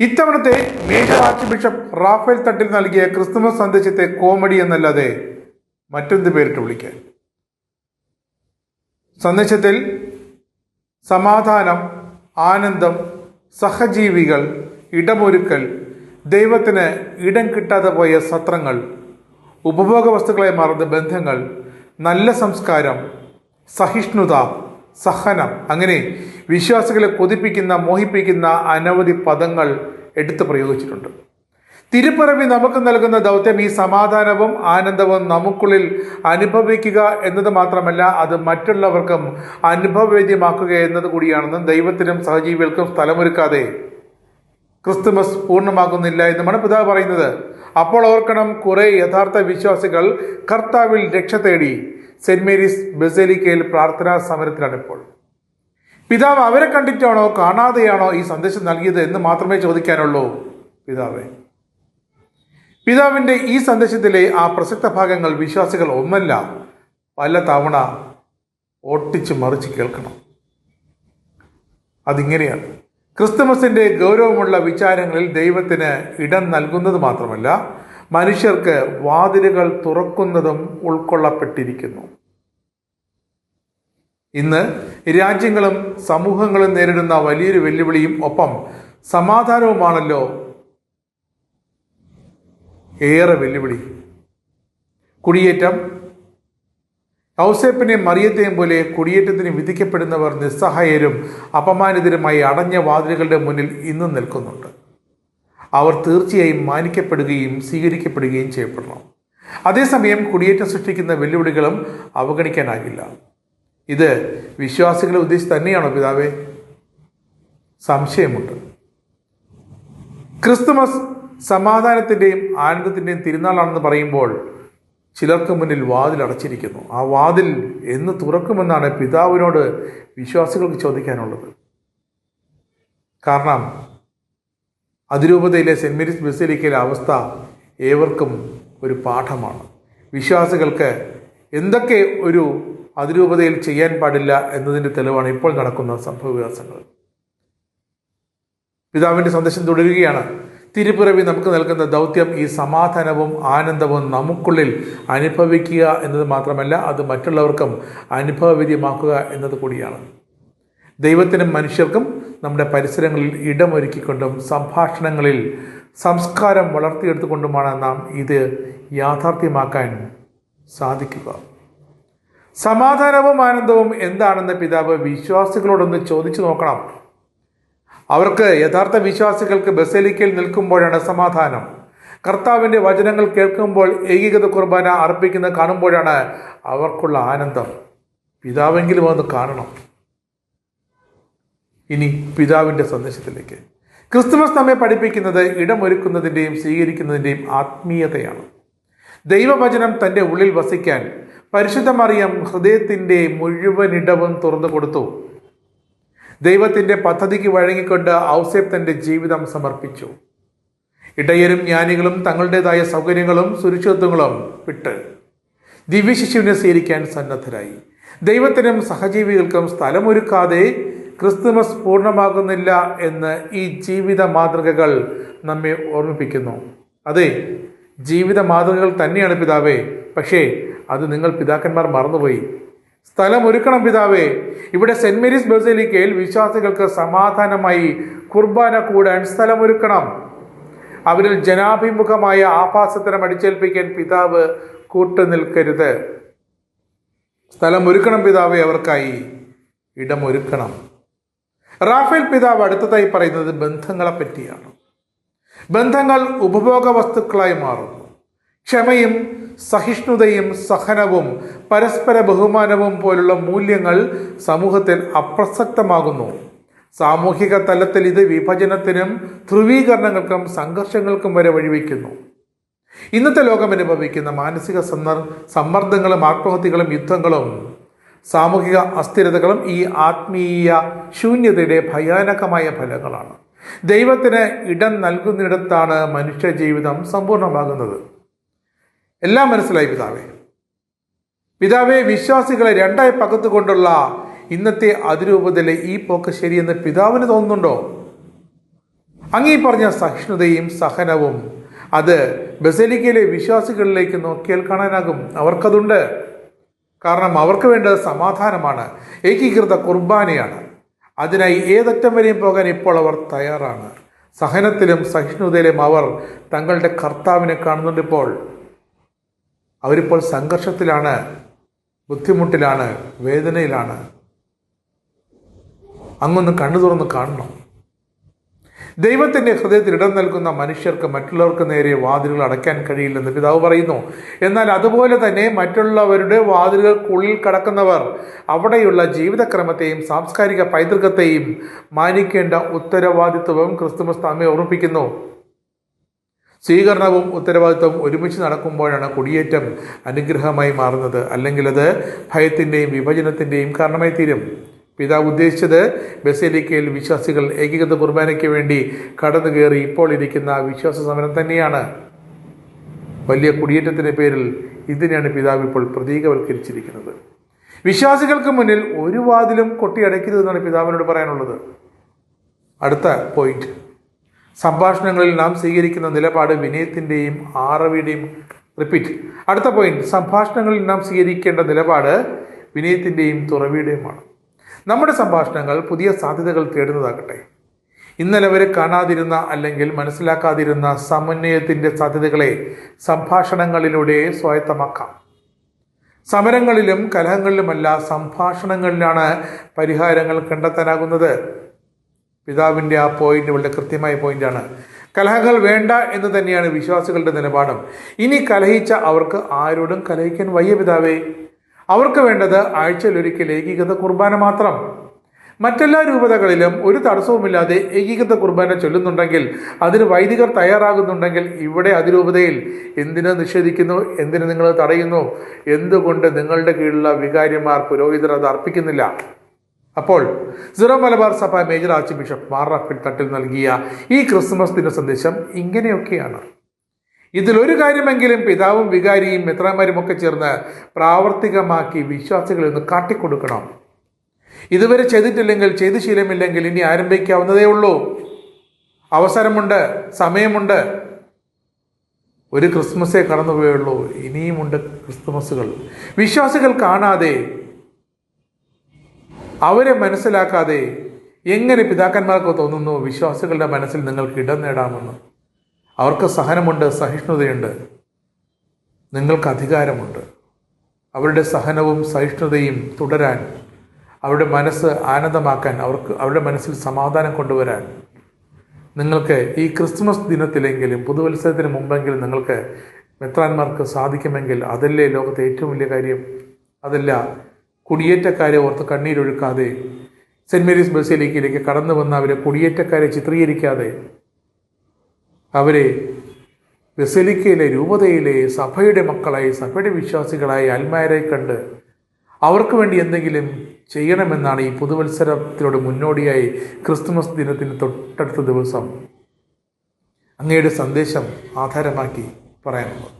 ഇത്തവണത്തെ major arch bishop Raphael Thattil നൽകിയ Christmas സന്ദേശത്തെ കോമഡി എന്നല്ലാതെ മറ്റെന്ത് പേരിട്ട് വിളിക്കാൻ? സന്ദേശത്തിൽ സമാധാനം ആനന്ദം സഹജീവികൾ ഇടമൊരുക്കൽ ദൈവത്തിന് ഇടം കിട്ടാതെ പോയ സത്രങ്ങൾ ഉപഭോഗ വസ്തുക്കളെ മറന്ന ബന്ധങ്ങൾ നല്ല സംസ്കാരം സഹിഷ്ണുത സഹനം. അങ്ങനെ വിശ്വാസികളെ കൊതിപ്പിക്കുന്ന മോഹിപ്പിക്കുന്ന അനവധി പദങ്ങൾ എടുത്തു പ്രയോഗിച്ചിട്ടുണ്ട്. തിരുപ്പിറവി നമുക്ക് നൽകുന്ന ദൗത്യം ഈ സമാധാനവും ആനന്ദവും നമുക്കുള്ളിൽ അനുഭവിക്കുക എന്നത് മാത്രമല്ല അത് മറ്റുള്ളവർക്കും അനുഭവവേദ്യമാക്കുക എന്നത് കൂടിയാണെന്നും ദൈവത്തിനും സഹജീവികൾക്കും സ്ഥലമൊരുക്കാതെ ക്രിസ്തുമസ് പൂർണമാകുന്നില്ല എന്നുമാണ് പിതാവ് പറയുന്നത്. അപ്പോൾ ഓർക്കണം കുറെ യഥാർത്ഥ വിശ്വാസികൾ കർത്താവിൽ രക്ഷ തേടി സെന്റ് മേരീസ് ബസേലിക്കയിൽ പ്രാർത്ഥനാ സമരത്തിലാണ് ഇപ്പോൾ. പിതാവ് അവരെ കണ്ടിട്ടാണോ കാണാതെയാണോ ഈ സന്ദേശം നൽകിയത് എന്ന് മാത്രമേ ചോദിക്കാനുള്ളൂ. പിതാവേ. പിതാവിന്റെ ഈ സന്ദേശത്തിലെ ആ പ്രസക്ത ഭാഗങ്ങൾ വിശ്വാസികൾ ഒന്നല്ല പല തവണ ഒട്ടിച്ച് മറിച്ച് കേൾക്കണം. അതിങ്ങനെയാണ്. ക്രിസ്തുമസിന്റെ ഗൗരവമുള്ള വിചാരങ്ങളിൽ ദൈവത്തിന് ഇടം നൽകുന്നത് മാത്രമല്ല മനുഷ്യർക്ക് വാതിലുകൾ തുറക്കുന്നതും ഉൾക്കൊള്ളപ്പെട്ടിരിക്കുന്നു. ഇന്ന് രാജ്യങ്ങളും സമൂഹങ്ങളും നേരിടുന്ന വലിയൊരു വെല്ലുവിളിയും ഒപ്പം സമാധാനവുമാണല്ലോ ഏറെ വെല്ലുവിളി. കുടിയേറ്റം ഔസേപ്പിനെയും മറിയത്തെയും പോലെ കുടിയേറ്റത്തിന് വിധിക്കപ്പെടുന്നവർ നിസ്സഹായരും അപമാനിതരുമായി അടഞ്ഞ വാതിലുകളുടെ മുന്നിൽ ഇന്നും നിൽക്കുന്നുണ്ട്. അവർ തീർച്ചയായും മാനിക്കപ്പെടുകയും സ്വീകരിക്കപ്പെടുകയും ചെയ്യപ്പെടണം. അതേസമയം കുടിയേറ്റം സൃഷ്ടിക്കുന്ന വെല്ലുവിളികളും അവഗണിക്കാനാകില്ല. ഇത് വിശ്വാസികളെ ഉദ്ദേശിച്ച് തന്നെയാണോ പിതാവേ? സംശയമുണ്ട്. ക്രിസ്തുമസ് സമാധാനത്തിന്റെയും ആനന്ദത്തിന്റെയും തിരുനാളാണെന്ന് പറയുമ്പോൾ ചിലർക്ക് മുന്നിൽ വാതിൽ അടച്ചിരിക്കുന്നു. ആ വാതിൽ എന്ന് തുറക്കുമെന്നാണ് പിതാവിനോട് വിശ്വാസികൾക്ക് ചോദിക്കാനുള്ളത്. കാരണം അതിരൂപതയിലെ സെന്റ് മേരീസ് ബസിലിക്കയിലെ അവസ്ഥ ഏവർക്കും ഒരു പാഠമാണ്. വിശ്വാസികൾക്ക് എന്തൊക്കെ ഒരു അതിരൂപതയിൽ ചെയ്യാൻ പാടില്ല എന്നതിന്റെ തെളിവാണ് ഇപ്പോൾ നടക്കുന്ന സംഭവ വികാസങ്ങൾ പിതാവിന്റെ സന്ദേശം തുടരുകയാണ്. തിരുപ്പിറവി നമുക്ക് നൽകുന്ന ദൗത്യം ഈ സമാധാനവും ആനന്ദവും നമുക്കുള്ളിൽ അനുഭവിക്കുക എന്നത് മാത്രമല്ല അത് മറ്റുള്ളവർക്കും അനുഭവവിധ്യമാക്കുക എന്നത് കൂടിയാണ്. ദൈവത്തിനും മനുഷ്യർക്കും നമ്മുടെ പരിസരങ്ങളിൽ ഇടമൊരുക്കിക്കൊണ്ടും സംഭാഷണങ്ങളിൽ സംസ്കാരം വളർത്തിയെടുത്തുകൊണ്ടുമാണ് നാം ഇത് യാഥാർത്ഥ്യമാക്കാൻ സാധിക്കുക. സമാധാനവും ആനന്ദവും എന്താണെന്ന് പിതാവ് വിശ്വാസികളോടൊന്ന് ചോദിച്ചു നോക്കണം. അവർക്ക് യഥാർത്ഥ വിശ്വാസികൾക്ക് ബസലിക്കയിൽ നിൽക്കുമ്പോഴാണ് സമാധാനം. കർത്താവിന്റെ വചനങ്ങൾ കേൾക്കുമ്പോൾ ഏകീകൃത കുർബാന അർപ്പിക്കുന്ന കാണുമ്പോഴാണ് അവർക്കുള്ള ആനന്ദം. പിതാവെങ്കിലും അത് കാണണം. ഇനി പിതാവിന്റെ സന്ദേശത്തിലേക്ക്. ക്രിസ്തുമസ് നമ്മെ പഠിപ്പിക്കുന്നത് ഇടമൊരുക്കുന്നതിന്റെയും സ്വീകരിക്കുന്നതിന്റെയും ആത്മീയതയാണ്. ദൈവവചനം തന്റെ ഉള്ളിൽ വസിക്കാൻ പരിശുദ്ധ മറിയം ഹൃദയത്തിന്റെ മുഴുവൻ ഇടവും തുറന്നു കൊടുത്തു. ദൈവത്തിന്റെ പദ്ധതിക്ക് വഴങ്ങിക്കൊണ്ട് ഔസേബ് തന്റെ ജീവിതം സമർപ്പിച്ചു. ഇടയരും ജ്ഞാനികളും തങ്ങളുടേതായ സൗകര്യങ്ങളും സുരക്ഷിതത്വങ്ങളും വിട്ട് ദിവ്യശിശുവിനെ സ്വീകരിക്കാൻ സന്നദ്ധരായി. ദൈവത്തിനും സഹജീവികൾക്കും സ്ഥലമൊരുക്കാതെ ക്രിസ്തുമസ് പൂർണമാകുന്നില്ല എന്ന് ഈ ജീവിത മാതൃകകൾ നമ്മെ ഓർമ്മിപ്പിക്കുന്നു. അതെ ജീവിത മാതൃകകൾ തന്നെയാണ് പിതാവേ. പക്ഷേ അത് നിങ്ങൾ പിതാക്കന്മാർ മറന്നുപോയി. സ്ഥലം ഒരുക്കണം പിതാവേ. ഇവിടെ സെന്റ് മേരീസ് ബസലിക്കയിൽ വിശ്വാസികൾക്ക് സമാധാനമായി കുർബാന കൂടാൻ സ്ഥലമൊരുക്കണം അവരിൽ ജനാഭിമുഖമായ ആഭാസത്തരം അടിച്ചേൽപ്പിക്കാൻ പിതാവ് കൂട്ടുനിൽക്കരുത് സ്ഥലം ഒരുക്കണം പിതാവേ അവർക്കായി ഇടമൊരുക്കണം റാഫേൽ പിതാവ് അടുത്തതായി പറയുന്നത് ബന്ധങ്ങളെ പറ്റിയാണ് ബന്ധങ്ങൾ ഉപഭോഗ വസ്തുക്കളായി മാറുന്നു. ക്ഷമയും സഹിഷ്ണുതയും സഹനവും പരസ്പര ബഹുമാനവും പോലുള്ള മൂല്യങ്ങൾ സമൂഹത്തിൽ അപ്രസക്തമാകുന്നു. സാമൂഹിക തലത്തിൽ ഇത് വിഭജനത്തിനും ധ്രുവീകരണങ്ങൾക്കും സംഘർഷങ്ങൾക്കും വരെ വഴിവെക്കുന്നു. ഇന്നത്തെ ലോകം അനുഭവിക്കുന്ന മാനസിക സന്ദർ സമ്മർദ്ദങ്ങളും ആത്മഹത്യകളും യുദ്ധങ്ങളും സാമൂഹിക അസ്ഥിരതകളും ഈ ആത്മീയ ശൂന്യതയുടെ ഭയാനകമായ ഫലങ്ങളാണ്. ദൈവത്തിന് ഇടം നൽകുന്നിടത്താണ് മനുഷ്യ ജീവിതം സമ്പൂർണമാകുന്നത് എല്ലാം മനസ്സിലായി പിതാവേ? പിതാവെ വിശ്വാസികളെ രണ്ടായി പകത്തുകൊണ്ടുള്ള ഇന്നത്തെ അതിരൂപതയിലെ ഈ പോക്ക് ശരിയെന്ന് പിതാവിന് തോന്നുന്നുണ്ടോ? അങ്ങീ പറഞ്ഞ സഹിഷ്ണുതയും സഹനവും അത് ബസലിക്കയിലെ വിശ്വാസികളിലേക്ക് നോക്കിയാൽ കാണാനാകും. അവർക്കതുണ്ട്. കാരണം അവർക്ക് വേണ്ടത് സമാധാനമാണ്. ഏകീകൃത കുർബാനയാണ്. അതിനായി ഏതറ്റം വരെയും പോകാൻ ഇപ്പോൾ അവർ തയ്യാറാണ്. സഹനത്തിലും സഹിഷ്ണുതയിലും അവർ തങ്ങളുടെ കർത്താവിനെ കാണുന്നുണ്ട് ഇപ്പോൾ. അവരിപ്പോൾ സംഘർഷത്തിലാണ് ബുദ്ധിമുട്ടിലാണ് വേദനയിലാണ്. അങ്ങൊന്ന് കണ്ണു തുറന്ന് കാണണം. ദൈവത്തിന്റെ ഹൃദയത്തിൽ ഇടം നൽകുന്ന മനുഷ്യർക്ക് മറ്റുള്ളവർക്ക് നേരെ വാതിലുകൾ അടയ്ക്കാൻ കഴിയില്ലെന്ന് പിതാവ് പറയുന്നു. എന്നാൽ അതുപോലെ തന്നെ മറ്റുള്ളവരുടെ വാതിലുകൾക്കുള്ളിൽ കടക്കുന്നവർ അവിടെയുള്ള ജീവിതക്രമത്തെയും സാംസ്കാരിക പൈതൃകത്തെയും മാനിക്കേണ്ട ഉത്തരവാദിത്വവും ക്രിസ്തുമസ് നമ്മെ ഓർമ്മിപ്പിക്കുന്നു. സ്വീകരണവും ഉത്തരവാദിത്വവും ഒരുമിച്ച് നടക്കുമ്പോഴാണ് കുടിയേറ്റം അനുഗ്രഹമായി മാറുന്നത്. അല്ലെങ്കിൽ അത് ഭയത്തിന്റെയും വിഭജനത്തിന്റെയും കാരണമായി തീരും പിതാവ് ഉദ്ദേശിച്ചത് ബസേലിക്കയിൽ വിശ്വാസികൾ ഏകീകൃത കുർബാനയ്ക്ക് വേണ്ടി കടന്നു കയറി ഇപ്പോൾ ഇരിക്കുന്ന വിശ്വാസ സമരം തന്നെയാണ്. വലിയ കുടിയേറ്റത്തിന്റെ പേരിൽ ഇതിനെയാണ് പിതാവ് ഇപ്പോൾ പ്രതീകവൽക്കരിച്ചിരിക്കുന്നത്. വിശ്വാസികൾക്ക് മുന്നിൽ ഒരു വാതിലും കൊട്ടിയടയ്ക്കരുതെന്നാണ് പിതാവിനോട് പറയാനുള്ളത്. അടുത്ത പോയിന്റ് സംഭാഷണങ്ങളിൽ നാം സ്വീകരിക്കുന്ന നിലപാട് വിനയത്തിന്റെയും ആറവിയുടെയും റിപ്പീറ്റ് അടുത്ത പോയിന്റ് സംഭാഷണങ്ങളിൽ നാം സ്വീകരിക്കേണ്ട നിലപാട് വിനയത്തിന്റെയും തുറവിയുടെയുമാണ്. നമ്മുടെ സംഭാഷണങ്ങൾ പുതിയ സാധ്യതകൾ തേടുന്നതാകട്ടെ. ഇന്നലെ വരെ കാണാതിരുന്ന അല്ലെങ്കിൽ മനസ്സിലാക്കാതിരുന്ന സമന്വയത്തിന്റെ സാധ്യതകളെ സംഭാഷണങ്ങളിലൂടെ സ്വായത്തമാക്കാം. സമരങ്ങളിലും കലഹങ്ങളിലുമല്ല സംഭാഷണങ്ങളിലാണ് പരിഹാരങ്ങൾ കണ്ടെത്താനാകുന്നത്. പിതാവിന്റെ ആ പോയിന്റ് വളരെ കൃത്യമായ പോയിന്റാണ് കലഹങ്ങൾ വേണ്ട എന്ന് തന്നെയാണ് വിശ്വാസികളുടെ നിലപാടും. ഇനി കലഹിച്ച അവർക്ക് ആരോടും കലഹിക്കാൻ വയ്യ പിതാവേ. അവർക്ക് വേണ്ടത് ആഴ്ചയിലൊരിക്കൽ ഏകീകൃത കുർബാന മാത്രം. മറ്റെല്ലാ രൂപതകളിലും ഒരു തടസ്സവുമില്ലാതെ ഏകീകൃത കുർബാന ചൊല്ലുന്നുണ്ടെങ്കിൽ അതിന് വൈദികർ തയ്യാറാകുന്നുണ്ടെങ്കിൽ ഇവിടെ അതിരൂപതയിൽ എന്തിനു നിഷേധിക്കുന്നു എന്തിനു നിങ്ങൾ തടയുന്നു എന്തുകൊണ്ട് നിങ്ങളുടെ കീഴിലുള്ള വികാരിമാർ പുരോഹിതർ അത് അർപ്പിക്കുന്നില്ല? അപ്പോൾ സിറോ മലബാർ സഭ major archbishop Mar Raphael Thattil നൽകിയ ഈ ക്രിസ്മസ് ദിന സന്ദേശം ഇങ്ങനെയൊക്കെയാണ്. ഇതിലൊരു കാര്യമെങ്കിലും പിതാവും വികാരിയും മെത്രാന്മാരും ഒക്കെ ചേർന്ന് പ്രാവർത്തികമാക്കി വിശ്വാസികളിൽ നിന്ന് കാട്ടിക്കൊടുക്കണം. ഇതുവരെ ചെയ്തിട്ടില്ലെങ്കിൽ ചെയ്ത് ശീലമില്ലെങ്കിൽ ഇനി ആരംഭിക്കാവുന്നതേ ഉള്ളൂ. അവസരമുണ്ട് സമയമുണ്ട്. ഒരു ക്രിസ്മസേ കടന്നുപോയുള്ളൂ. ഇനിയുമുണ്ട് ക്രിസ്തുമസുകൾ വിശ്വാസികൾ കാണാതെ അവരെ മനസ്സിലാക്കാതെ എങ്ങനെ പിതാക്കന്മാർക്ക് തോന്നുന്നു വിശ്വാസികളുടെ മനസ്സിൽ നിങ്ങൾക്ക് ഇടം നേടാമെന്ന്? അവർക്ക് സഹനമുണ്ട് സഹിഷ്ണുതയുണ്ട്. നിങ്ങൾക്ക് അധികാരമുണ്ട്. അവരുടെ സഹനവും സഹിഷ്ണുതയും തുടരാൻ അവരുടെ മനസ്സ് ആനന്ദമാക്കാൻ അവർക്ക് അവരുടെ മനസ്സിൽ സമാധാനം കൊണ്ടുവരാൻ നിങ്ങൾക്ക് ഈ ക്രിസ്മസ് ദിനത്തിലെങ്കിലും പുതുവത്സരത്തിന് മുമ്പെങ്കിലും നിങ്ങൾക്ക് മെത്രാന്മാർക്ക് സാധിക്കുമെങ്കിൽ അതല്ലേ ലോകത്തെ ഏറ്റവും വലിയ കാര്യം? അതല്ല കുടിയേറ്റക്കാരെ ഓർത്ത് കണ്ണീരൊഴുക്കാതെ സെന്റ് മേരീസ് ബസേലിക്കയിലേക്ക് കടന്നു വന്ന അവരെ കുടിയേറ്റക്കാരെ ചിത്രീകരിക്കാതെ അവരെ ബസലിക്കയിലെ രൂപതയിലെ സഭയുടെ മക്കളായി സഭയുടെ വിശ്വാസികളായി അൽമാരെ കണ്ട് അവർക്ക് വേണ്ടി എന്തെങ്കിലും ചെയ്യണമെന്നാണ് ഈ പുതുവത്സരത്തിനോട് മുന്നോടിയായി ക്രിസ്തുമസ് ദിനത്തിന് തൊട്ടടുത്ത ദിവസം അങ്ങയുടെ സന്ദേശം ആധാരമാക്കി പറയാനുള്ളത്.